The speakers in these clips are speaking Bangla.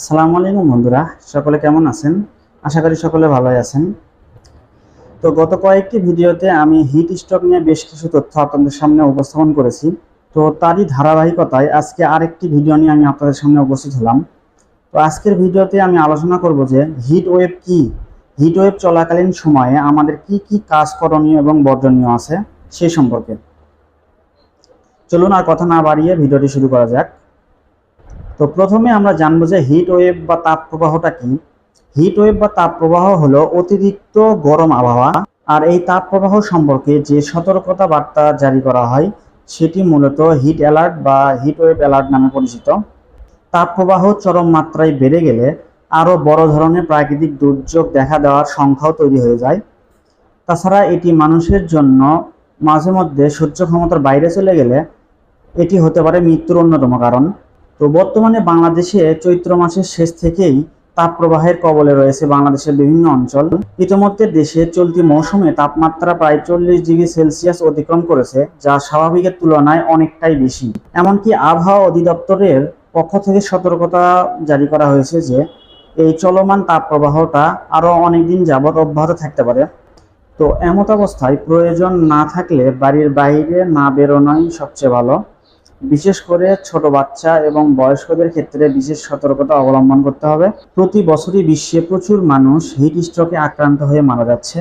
আসসালামু আলাইকুম বন্ধুরা, সকলে কেমন আছেন? আশা করি সকলে ভালোই আছেন। তো গত কয়েকটি ভিডিওতে আমি হিট স্ট্রোক নিয়ে বেশ কিছু তথ্য আপনাদের সামনে উপস্থাপন করেছি। তো তারই ধারাবাহিকতায় আজকে আরেকটি ভিডিও নিয়ে আমি আপনাদের সামনে উপস্থিত হলাম। তো আজকের ভিডিওতে আমি আলোচনা করব যে হিট ওয়েভ কি? হিট ওয়েভ চলাকালীন সময়ে আমাদের কি কি কাজ করণীয় এবং বর্জনীয় আছে সেই সম্পর্কে। চলুন আর কথা না বাড়িয়ে ভিডিওটি শুরু করা যাক। তো প্রথমে আমরা জানব যে হিট ওয়েভ বা তাপ প্রবাহটা কি? হিট ওয়েভ বা তাপ প্রবাহ হলো অতিরিক্ত গরম আবহাওয়া আর এই তাপ প্রবাহ সম্পর্কে যে সতর্কতা বার্তা জারি করা হয় সেটি মূলত হিট অ্যালার্ট বা হিট ওয়েভ অ্যালার্ট নামে পরিচিত। তাপ প্রবাহ চরম মাত্রায় বেড়ে গেলে আরও বড় ধরনের প্রাকৃতিক দুর্যোগ দেখা দেওয়ার সংখ্যাও তৈরি হয়ে যায়। তাছাড়া এটি মানুষের জন্য মাঝে মধ্যে সহ্য ক্ষমতার বাইরে চলে গেলে এটি হতে পারে মৃত্যুর অন্যতম কারণ। তো বর্তমানে বাংলাদেশে চৈত্র মাসের শেষ থেকেই তাপপ্রবাহের কবলে রয়েছে বাংলাদেশের বিভিন্ন অঞ্চল। ইতিমধ্যে দেশে চলতি মৌসুমে তাপমাত্রা প্রায় চল্লিশ ডিগ্রি সেলসিয়াস অতিক্রম করেছে, যা স্বাভাবিকের তুলনায় অনেকটাই বেশি। এমনকি আবহাওয়া অধিদপ্তরের পক্ষ থেকে সতর্কতা জারি করা হয়েছে যে, এই চলমান তাপপ্রবাহটা আরও অনেকদিন যাবৎ অব্যাহত থাকতে পারে। তো এমত অবস্থায় প্রয়োজন না থাকলে বাড়ির বাইরে না বেরোনোই সবচেয়ে ভালো। বিশেষ করে ছোট বাচ্চা এবং বয়স্কদের ক্ষেত্রে বিশেষ সতর্কতা অবলম্বন করতে হবে। প্রতি বছরই বিশ্বে প্রচুর মানুষ হিট স্ট্রোকে আক্রান্ত হয়ে মারা যাচ্ছে।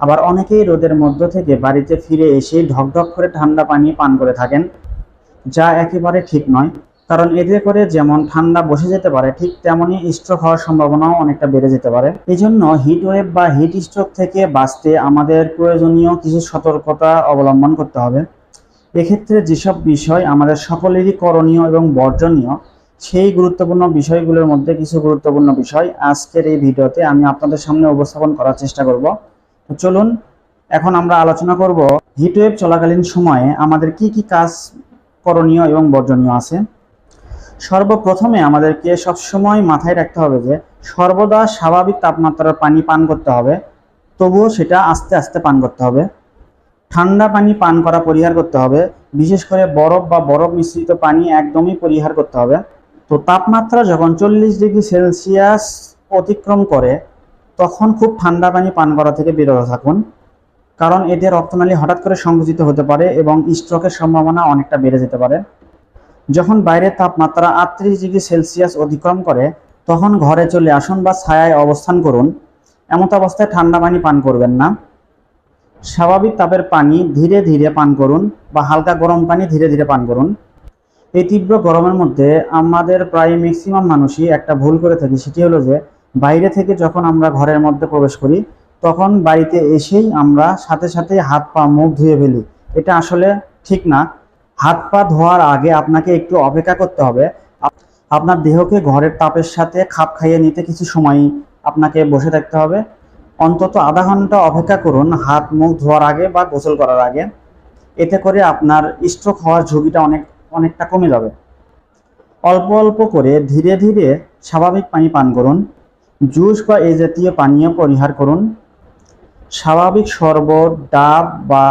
আবার অনেকেই রোদের মধ্য থেকে বাড়িতে ফিরে এসে ঢকঢক করে ঠান্ডা পানি পান করে থাকেন, যা একেবারে ঠিক নয়। কারণ এতে করে যেমন ঠান্ডা বসে যেতে পারে, ঠিক তেমনই স্ট্রোক হওয়ার সম্ভাবনাও অনেকটা বেড়ে যেতে পারে। এই জন্য হিট ওয়েভ বা হিট স্ট্রোক থেকে বাঁচতে আমাদের প্রয়োজনীয় কিছু সতর্কতা অবলম্বন করতে হবে। এক্ষেত্রে যেসব বিষয় আমাদের সকলেরই করণীয় এবং বর্জনীয়, সেই গুরুত্বপূর্ণ বিষয়গুলোর মধ্যে কিছু গুরুত্বপূর্ণ বিষয় আজকের এই ভিডিওতে আমি আপনাদের সামনে উপস্থাপন করার চেষ্টা করব। চলুন, এখন আমরা আলোচনা করব হিটওয়েভ চলাকালীন সময়ে আমাদের কি কি কাজ করণীয় এবং বর্জনীয় আছে। সর্বপ্রথমে আমাদেরকে সবসময় মাথায় রাখতে হবে যে সর্বদা স্বাভাবিক তাপমাত্রার পানি পান করতে হবে, তবুও সেটা আস্তে আস্তে পান করতে হবে। ঠান্ডা পানি পান করা পরিহার করতে হবে। বিশেষ করে বরফ বা বরফ মিশ্রিত পানি একদমই পরিহার করতে হবে। তো তাপমাত্রা যখন চল্লিশ ডিগ্রি সেলসিয়াস অতিক্রম করে, তখন খুব ঠান্ডা পানি পান করা থেকে বিরত থাকুন। কারণ এতে রক্তনালী হঠাৎ করে সংকুচিত হতে পারে এবং স্ট্রোকের সম্ভাবনা অনেকটা বেড়ে যেতে পারে। যখন বাইরের তাপমাত্রা আটত্রিশ ডিগ্রি সেলসিয়াস অতিক্রম করে, তখন ঘরে চলে আসুন বা ছায়ায় অবস্থান করুন। এমত অবস্থায় ঠান্ডা পানি পান করবেন না। স্বাভাবিক তাপের পানি ধীরে ধীরে পান করুন বা হালকা গরম পানি ধীরে ধীরে পান করুন। এই তীব্র গরমের মধ্যে আমাদের প্রায় ম্যাক্সিমাম মানুষই একটা ভুল করে থাকি, সেটি হলো যে বাইরে থেকে যখন আমরা ঘরের মধ্যে প্রবেশ করি, তখন বাড়িতে এসেই আমরা সাথে সাথে হাত পা মুখ ধুয়ে ফেলি। এটা আসলে ঠিক না। হাত পা ধোয়ার আগে আপনাকে একটু অপেক্ষা করতে হবে। আপনার দেহকে ঘরের তাপের সাথে খাপ খাইয়ে নিতে কিছু সময় আপনাকে বসে থাকতে হবে। অন্তত আধা ঘণ্টা অপেক্ষা করুন, হাত মুখ ধোয়ার আগে বা গোসল করার আগে। এতে করে আপনার স্ট্রোক হওয়ার ঝুঁকিটা অনেক, অনেকটা কমে যাবে। অল্প অল্প করে ধীরে ধীরে স্বাভাবিক পানি পান করুন। জুস বা এই জাতীয় পানীয় পরিহার করুন। স্বাভাবিক শরবত, ডাব বা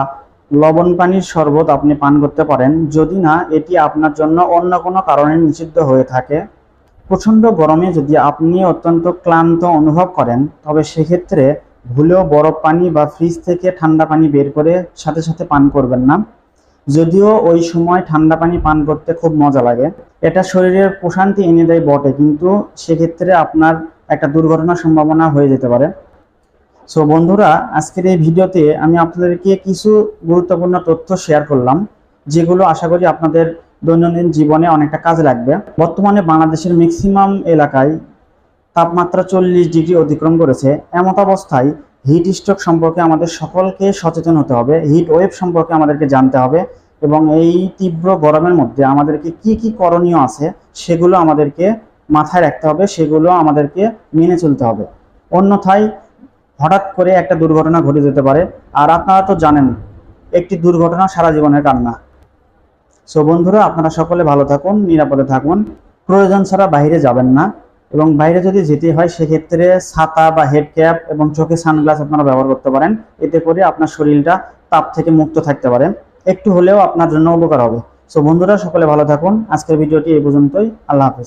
লবণ পানির শরবত আপনি পান করতে পারেন। যদি না, এটি আপনার জন্য অন্য কোনো কারণে নিষিদ্ধ হয়ে থাকে। প্রচণ্ড গরমে যদি আপনি অত্যন্ত ক্লান্ত অনুভব করেন, তবে সেক্ষেত্রে ভুলেও বরফ পানি বা ফ্রিজ থেকে ঠান্ডা পানি বের করে সাথে সাথে পান করবেন না। যদিও ওই সময় ঠান্ডা পানি পান করতে খুব মজা লাগে। এটা শরীরের প্রশান্তি এনে দেয় বটে, কিন্তু সেক্ষেত্রে আপনার একটা দুর্ঘটনার সম্ভাবনা হয়ে যেতে পারে। সো বন্ধুরা, আজকের এই ভিডিওতে আমি আপনাদেরকে কিছু গুরুত্বপূর্ণ তথ্য শেয়ার করলাম, যেগুলো আশা করি আপনাদের দৈনন্দিন জীবনে অনেকটা কাজে লাগবে। বর্তমানে বাংলাদেশের ম্যাক্সিমাম এলাকায় তাপমাত্রা চল্লিশ ডিগ্রি অতিক্রম করেছে। এমত অবস্থায় হিট স্ট্রোক সম্পর্কে আমাদের সকলকে সচেতন হতে হবে। হিট ওয়েভ সম্পর্কে আমাদেরকে জানতে হবে এবং এই তীব্র গরমের মধ্যে আমাদেরকে কি কি করণীয় আছে সেগুলো আমাদেরকে মাথায় রাখতে হবে, সেগুলো আমাদেরকে মেনে চলতে হবে। অন্যথায় হঠাৎ করে একটা দুর্ঘটনা ঘটে যেতে পারে। আর আপনারা তো জানেন, একটি দুর্ঘটনা সারা জীবনের কান্না। সো বন্ধুরা, আপনারা সকলে ভালো থাকুন, নিরাপদে থাকুন। প্রয়োজন ছাড়া বাইরে যাবেন না এবং বাইরে যদি যেতে হয়, সেক্ষেত্রে ছাতা বা হেড ক্যাপ এবং চোখে সানগ্লাস আপনারা ব্যবহার করতে পারেন। এতে করে আপনার শরীরটা তাপ থেকে মুক্ত থাকতে পারে। একটু হলেও আপনার জন্য উপকার হবে। সো বন্ধুরা, সকলে ভালো থাকুন। আজকের ভিডিওটি এই পর্যন্তই। আল্লাহ হাফেজ।